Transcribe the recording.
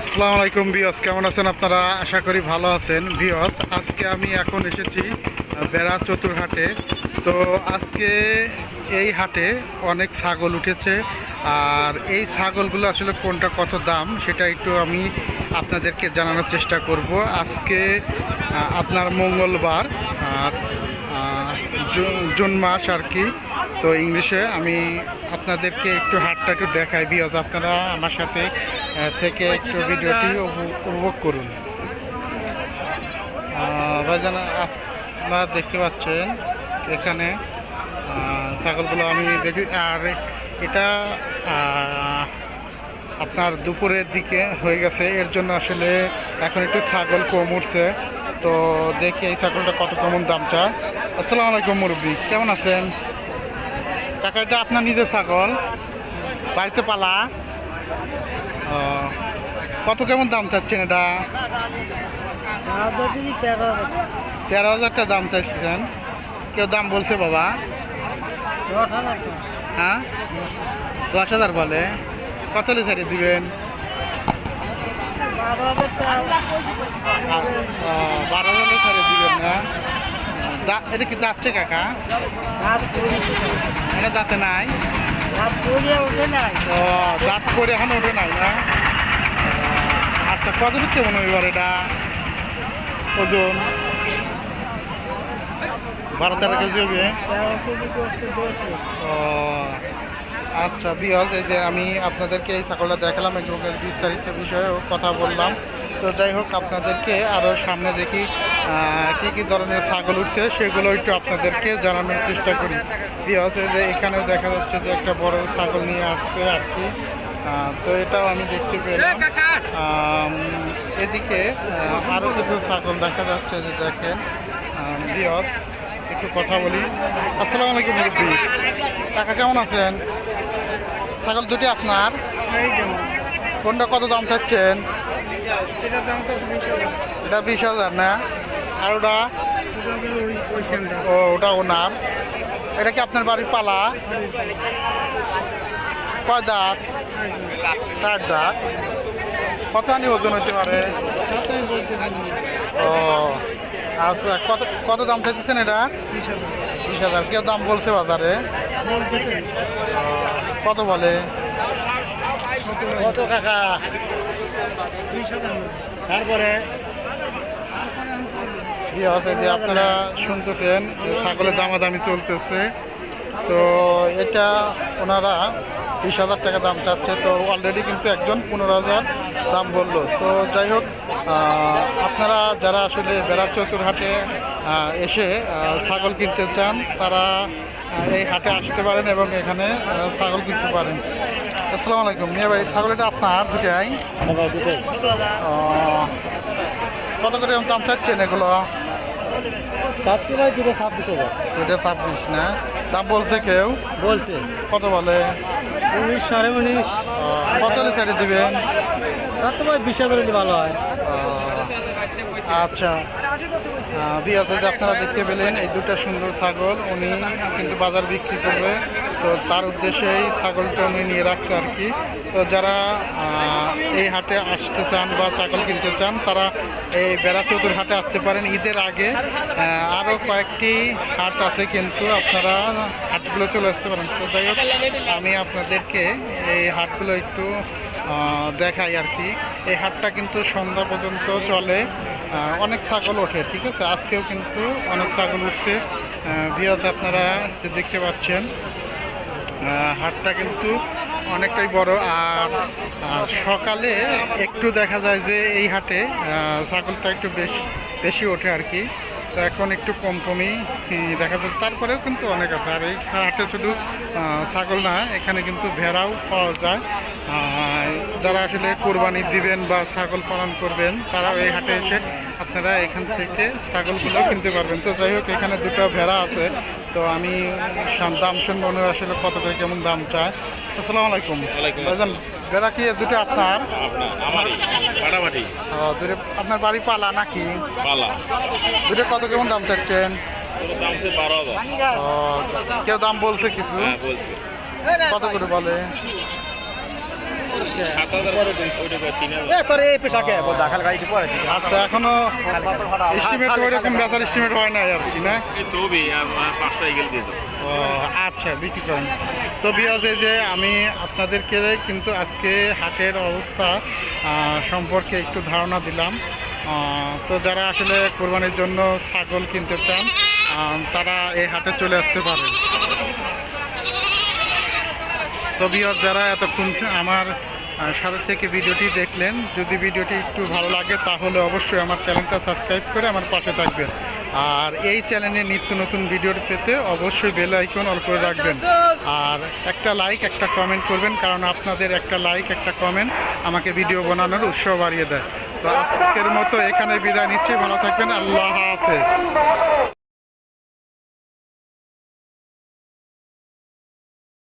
আসসালামু আলাইকুম বিয়স কেমন আছেন আপনারা? আশা করি ভালো আছেন। বিয়স আজকে আমি এখন এসেছি বেড়া চতুরহাটে। তো আজকে এই হাটে অনেক ছাগল উঠেছে। আর এই ছাগলগুলো আসলে কোনটা কত দাম, সেটা একটু আমি আপনাদেরকে জানানোর চেষ্টা করব। আজকে আপনার মঙ্গলবার জুন- জুন মাস আর কি। তো ইংলিশে আমি আপনাদেরকে একটু হাটটা একটু দেখাই বিকজ আপনারা আমার সাথে থেকে একটু ভিডিওটি উপভোগ- করুন। ভাইজান, আপনারা দেখতে পাচ্ছেন এখানে ছাগলগুলো আমি দেখি, আর এটা আপনার দুপুরের দিকে হয়ে গেছে। এর জন্য আসলে এখন একটু ছাগল কম উঠছে। তো দেখি এই ছাগলটা কত কেমন দাম চায়। আসসালামু আলাইকুম মুরব্বী, কেমন আছেন? কাকা, এটা আপনার নিজের ছাগল। বাড়িতে পালা? কত কেমন দাম চাচ্ছেন এটা? তেরো হাজার টাকা দাম চাইছিলেন কেউ দাম বলছে বাবা? হ্যাঁ? দশ হাজার বলে। কত লিটারে দিবেন? বারো হাজার লিটারে দিবেন না। এটা কি যাচ্ছে কাকা? এটা দাঁতে নাই? ও দাঁত করে এখন ওঠে নাই না? আচ্ছা কতটুকু কেমন এবার এটা? ওজন? বারো তেরো কেজি হবে ও আচ্ছা বিহজ এই যে আমি আপনাদেরকে এই ছাগলটা দেখালাম এগুলোর বিস্তারিত বিষয়েও কথা বললাম। তো যাই হোক আপনাদেরকে আরও সামনে দেখি কি কি ধরনের ছাগল উঠছে সেগুলো একটু আপনাদেরকে জানানোর চেষ্টা করি। এই যে এখানেও দেখা যাচ্ছে যে একটা বড় ছাগল নিয়ে আসছে আর কি। তো এটাও আমি দেখতে পেলাম। এদিকে আরও কিছু ছাগল দেখা যাচ্ছে যে দেখেন। বিহজ একটু কথা বলি। আসসালামু আলাইকুম মুরব্বী কাকা কেমন আছেন? ছাগল দুটি আপনার? কোনটা কত দাম চাচ্ছেন? এটা বিশ হাজার না? আর ওটা? ও ওটা ওনার। এটা কি আপনার বাড়ির পালা? কয় দাঁত? ষাট দাঁত। কত আনি ওজন হতে পারে? ও আচ্ছা কত কত দাম চাইতেছেন এটা? বিশ হাজার। কেউ দাম বলছে বাজারে? ও, কত বলে? কত কাকা? তারপরে আছে যে আপনারা শুনতেছেন যে ছাগলের দামাদামি চলতেছে। তো এটা ওনারা বিশ হাজার টাকা দাম চাচ্ছে। তো অলরেডি কিন্তু একজন পনেরো হাজার দাম বলল। তো যাই হোক আপনারা যারা আসলে বেড়া চতুরহাটে এসে ছাগল কিনতে চান, তারা এই হাটে আসতে পারেন এবং এখানে ছাগল কিনতে পারেন। আসসালামু আলাইকুম। মিয়া ভাই ছাগল এটা আপনার দুটাই? কত করে দাম চাচ্ছেন এগুলো? চাচ্ছি ভাই দুটো ছাব্বিশ হাজার। ছাব্বিশ না? দাম বলছে কেউ? বলছে। কত বলে? উনিশ সাড়ে উনিশ। কত লিটারে দিবেন? ভাই বিশ হাজার ভালো হয়। আচ্ছা। বিয়াতে আপনারা দেখতে পেলেন, এই দুটো সুন্দর ছাগল, উনি কিন্তু বাজার বিক্রি করবে। তো তার উদ্দেশ্যে এই ছাগলটা উনি নিয়ে রাখছে আর কি। তো যারা এই হাটে আসতে চান বা ছাগল কিনতে চান, তারা এই বেড়া চতুর হাটে আসতে পারেন ঈদের আগে। আরও কয়েকটি হাট আছে কিন্তু আপনারা হাটগুলো চলে আসতে পারেন। তো যাই হোক, আমি আপনাদেরকে এই হাটগুলো একটু দেখাই আর কি। এই হাটটা কিন্তু সন্ধ্যা পর্যন্ত চলে। অনেক ছাগল ওঠে, ঠিক আছে? আজকেও কিন্তু অনেক ছাগল উঠছে। বিয়াজ আপনারা যে দেখতে পাচ্ছেন হাটটা কিন্তু অনেকটাই বড়। আর সকালে একটু দেখা যায় যে এই হাটে ছাগলটা একটু বেশ, বেশি ওঠে আর কি। তো এখন একটু কম কমই দেখা যাচ্ছে। তারপরেও কিন্তু অনেক আছে। আর এই হাটে শুধু ছাগল না, এখানে কিন্তু ভেড়াও পাওয়া যায়। যারা আসলে কোরবানি দিবেন বা ছাগল পালন করবেন, তারাও এই হাটে এসে আপনারা এখান থেকে ছাগলগুলো কিনতে পারবেন। তো যাই হোক এখানে দুটো ভেড়া আছে। তো আমি দাম শুনব ওনারা আসলে কত করে কেমন দাম চায়। আসসালামু আলাইকুম। ভাইজান ভেড়া কি দুটো আপনার? দুটো আপনার বাড়ি পালা নাকি? পালা। দুটো কত কেমন দাম চাচ্ছেন? কেউ দাম বলছে কিছু? হ্যাঁ কত করে বলে সাত হাজার ওইটা কয় তিন হাজার তোর এই পেশাকে দেখাল গাড়িতে পরে আচ্ছা এখনও এস্টিমেট ওইরকম বেচার এস্টিমেট হয় আর কি না? তবে পাঁচ সাইকেল দিয়ে ও আচ্ছা বিক্রি করেন তো বিয়াজ যে আমি আপনাদেরকে কিন্তু আজকে হাটের অবস্থা সম্পর্কে একটু ধারণা দিলাম। তো যারা আসলে কোরবানির জন্য ছাগল কিনতে চান তারা এই হাটে চলে আসতে পারেন। তো বিয়াজ যারা এতক্ষণ আমার সাথে থেকে ভিডিওটি দেখলেন, যদি ভিডিওটি একটু ভালো লাগে, তাহলে অবশ্যই আমার চ্যানেলটা সাবস্ক্রাইব করে আমার পাশে থাকবেন। আর এই চ্যানেলে নিত্য নতুন ভিডিও পেতে অবশ্যই বেল আইকন অল করে রাখবেন। আর একটা লাইক, একটা কমেন্ট করবেন, কারণ আপনাদের একটা লাইক, একটা কমেন্ট আমাকে ভিডিও বানানোর উৎসাহ বাড়িয়ে দেয়। তো আজকের মতো এখানে বিদায় নিচ্ছি, ভালো থাকবেন, আল্লাহ হাফেজ।